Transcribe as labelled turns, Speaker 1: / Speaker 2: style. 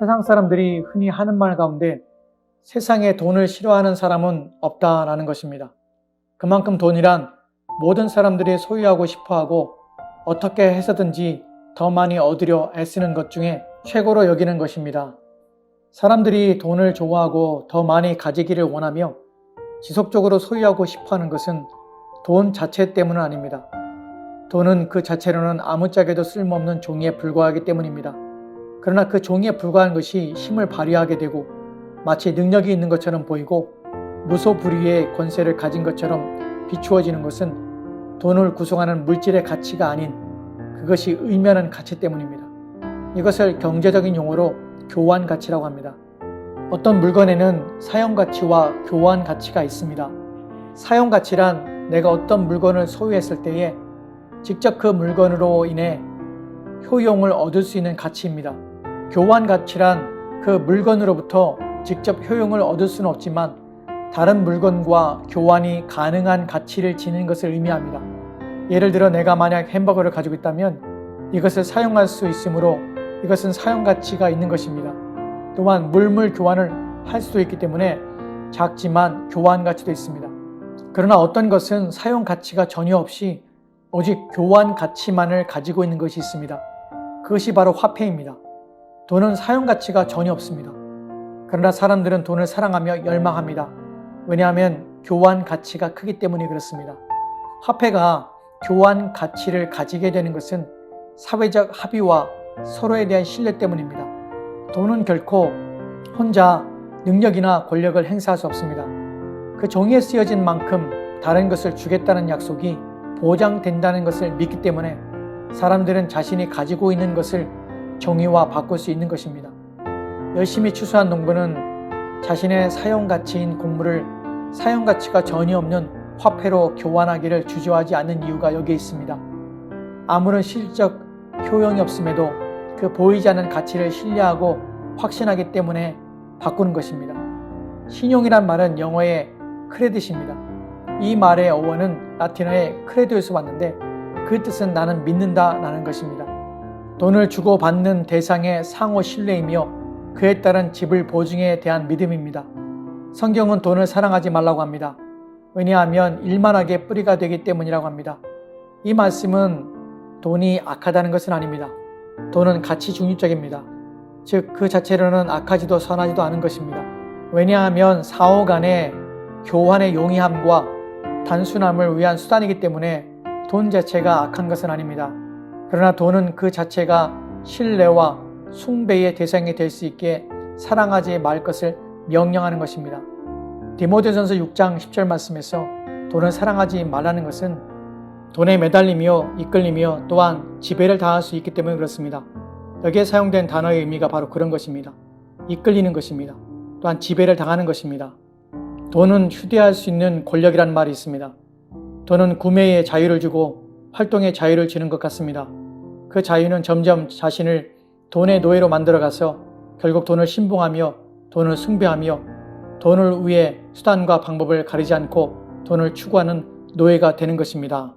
Speaker 1: 세상 사람들이 흔히 하는 말 가운데 세상에 돈을 싫어하는 사람은 없다라는 것입니다. 그만큼 돈이란 모든 사람들이 소유하고 싶어 하고 어떻게 해서든지 더 많이 얻으려 애쓰는 것 중에 최고로 여기는 것입니다. 사람들이 돈을 좋아하고 더 많이 가지기를 원하며 지속적으로 소유하고 싶어 하는 것은 돈 자체 때문은 아닙니다. 돈은 그 자체로는 아무짝에도 쓸모없는 종이에 불과하기 때문입니다. 그러나 그 종이에 불과한 것이 힘을 발휘하게 되고 마치 능력이 있는 것처럼 보이고 무소불위의 권세를 가진 것처럼 비추어지는 것은 돈을 구성하는 물질의 가치가 아닌 그것이 의미하는 가치 때문입니다. 이것을 경제적인 용어로 교환 가치라고 합니다. 어떤 물건에는 사용 가치와 교환 가치가 있습니다. 사용 가치란 내가 어떤 물건을 소유했을 때에 직접 그 물건으로 인해 효용을 얻을 수 있는 가치입니다. 교환 가치란 그 물건으로부터 직접 효용을 얻을 수는 없지만 다른 물건과 교환이 가능한 가치를 지닌 것을 의미합니다. 예를 들어 내가 만약 햄버거를 가지고 있다면 이것을 사용할 수 있으므로 이것은 사용 가치가 있는 것입니다. 또한 물물 교환을 할 수도 있기 때문에 작지만 교환 가치도 있습니다. 그러나 어떤 것은 사용 가치가 전혀 없이 오직 교환 가치만을 가지고 있는 것이 있습니다. 그것이 바로 화폐입니다. 돈은 사용 가치가 전혀 없습니다. 그러나 사람들은 돈을 사랑하며 열망합니다. 왜냐하면 교환 가치가 크기 때문에 그렇습니다. 화폐가 교환 가치를 가지게 되는 것은 사회적 합의와 서로에 대한 신뢰 때문입니다. 돈은 결코 혼자 능력이나 권력을 행사할 수 없습니다. 그 종이에 쓰여진 만큼 다른 것을 주겠다는 약속이 보장된다는 것을 믿기 때문에 사람들은 자신이 가지고 있는 것을 정의와 바꿀 수 있는 것입니다. 열심히 추수한 농부는 자신의 사용 가치인 곡물을 사용 가치가 전혀 없는 화폐로 교환하기를 주저하지 않는 이유가 여기에 있습니다. 아무런 실적 효용이 없음에도 그 보이지 않는 가치를 신뢰하고 확신하기 때문에 바꾸는 것입니다. 신용이란 말은 영어의 크레딧입니다. 이 말의 어원은 라틴어의 크레도에서 왔는데 그 뜻은 나는 믿는다 라는 것입니다. 돈을 주고 받는 대상의 상호 신뢰이며 그에 따른 지불 보증에 대한 믿음입니다. 성경은 돈을 사랑하지 말라고 합니다. 왜냐하면 일만하게 뿌리가 되기 때문이라고 합니다. 이 말씀은 돈이 악하다는 것은 아닙니다. 돈은 가치 중립적입니다. 즉, 그 자체로는 악하지도 선하지도 않은 것입니다. 왜냐하면 사후 간의 교환의 용이함과 단순함을 위한 수단이기 때문에 돈 자체가 악한 것은 아닙니다. 그러나 돈은 그 자체가 신뢰와 숭배의 대상이 될 수 있게 사랑하지 말 것을 명령하는 것입니다. 디모데전서 6장 10절 말씀에서 돈을 사랑하지 말라는 것은 돈에 매달리며 이끌리며 또한 지배를 당할 수 있기 때문에 그렇습니다. 여기에 사용된 단어의 의미가 바로 그런 것입니다. 이끌리는 것입니다. 또한 지배를 당하는 것입니다. 돈은 휴대할 수 있는 권력이라는 말이 있습니다. 돈은 구매의 자유를 주고 활동의 자유를 주는 것 같습니다. 그 자유는 점점 자신을 돈의 노예로 만들어가서 결국 돈을 신봉하며 돈을 숭배하며 돈을 위해 수단과 방법을 가리지 않고 돈을 추구하는 노예가 되는 것입니다.